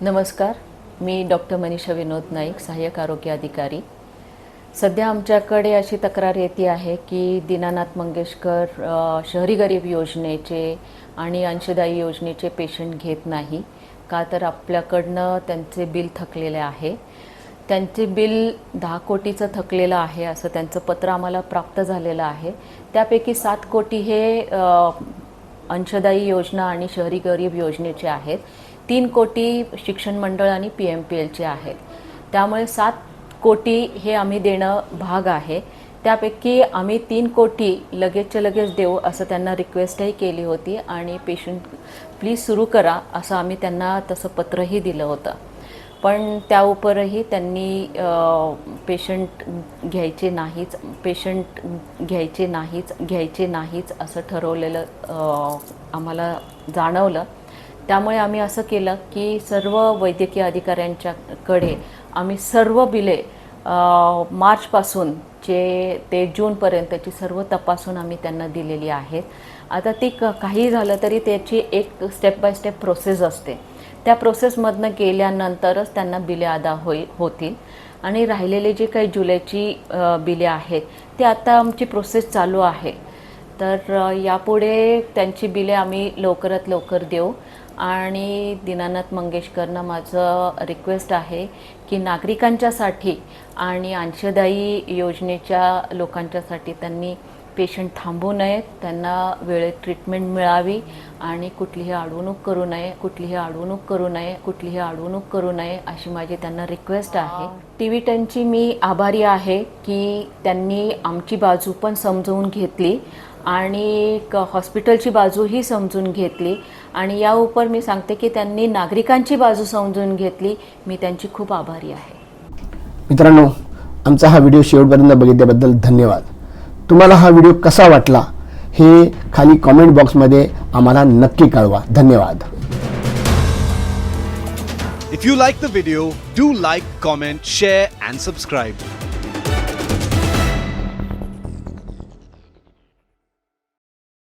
नमस्कार. मी डॉक्टर मनीषा विनोद नाईक सहाय्यक आरोग्य अधिकारी. सध्या आमच्याकडे अशी तक्रार येते आहे की दीनानाथ मंगेशकर शहरी गरीब योजनेचे आणि अंशदायी योजनेचे पेशंट घेत नाही. का तर आपल्याकडनं त्यांचे बिल थकलेले आहे. त्यांचे बिल दहा कोटीचं थकलेलं आहे असं त्यांचं पत्र आम्हाला प्राप्त झालेलं आहे. त्यापैकी सात कोटी हे अंशदायी योजना आणि शहरी गरीब योजनेचे आहेत. तीन कोटी शिक्षण मंडळ आणि पी एम पी एलचे आहेत. त्यामुळे सात कोटी हे आम्ही देणं भाग आहे. त्यापैकी आम्ही तीन कोटी लगेचच्या लगेच देऊ असं त्यांना रिक्वेस्टही केली होती आणि पेशंट प्लीज सुरू करा असं आम्ही त्यांना तसं पत्रही दिलं होतं. पण त्या उपरही त्यांनी पेशंट घ्यायचे नाहीच पेशंट घ्यायचे नाहीच घ्यायचे नाहीच असं ठरवलेलं आम्हाला जाणवलं. त्यामुळे आम्ही असं केलं की सर्व वैद्यकीय अधिकाऱ्यांच्याकडे आम्ही सर्व बिले मार्चपासून जे ते जूनपर्यंतची सर्व तपासून आम्ही त्यांना दिलेली आहेत. आता ती क काही झालं तरी त्याची एक स्टेप बाय स्टेप प्रोसेस असते. त्या प्रोसेसमधनं गेल्यानंतरच त्यांना बिले अदा होई होतील. आणि राहिलेले जे काही जुलैची बिले आहेत ते आता आमची प्रोसेस चालू आहे. तर यापुढे त्यांची बिले आम्ही लवकरात लवकर देऊ. आणि दीनानाथ मंगेशकरनं माझं रिक्वेस्ट आहे की नागरिकांच्यासाठी आणि अंशदायी योजनेच्या लोकांच्यासाठी त्यांनी पेशंट थांबू नयेत त्यांना वेळेत ट्रीटमेंट मिळावी आणि कुठलीही अडवणूक करू नये कुठलीही अडवणूक करू नये कुठलीही अडवणूक करू नये अशी माझी त्यांना रिक्वेस्ट आहे. टी व्ही टेनची मी आभारी आहे की त्यांनी आमची बाजू पण समजवून घेतली आणि क हॉस्पिटलची बाजूही समजून घेतली. आणि या उपर मी सांगते की त्यांनी नागरिकांची बाजू समजून घेतली. मी त्यांची खूप आभारी आहे. मित्रांनो आमचा हा व्हिडिओ शेवटपर्यंत बघितल्याबद्दल धन्यवाद. तुम्हाला हा व्हिडिओ कसा वाटला हे खाली कॉमेंट बॉक्समध्ये आम्हाला नक्की कळवा. धन्यवाद. If you like the video, do like, comment, share, and subscribe.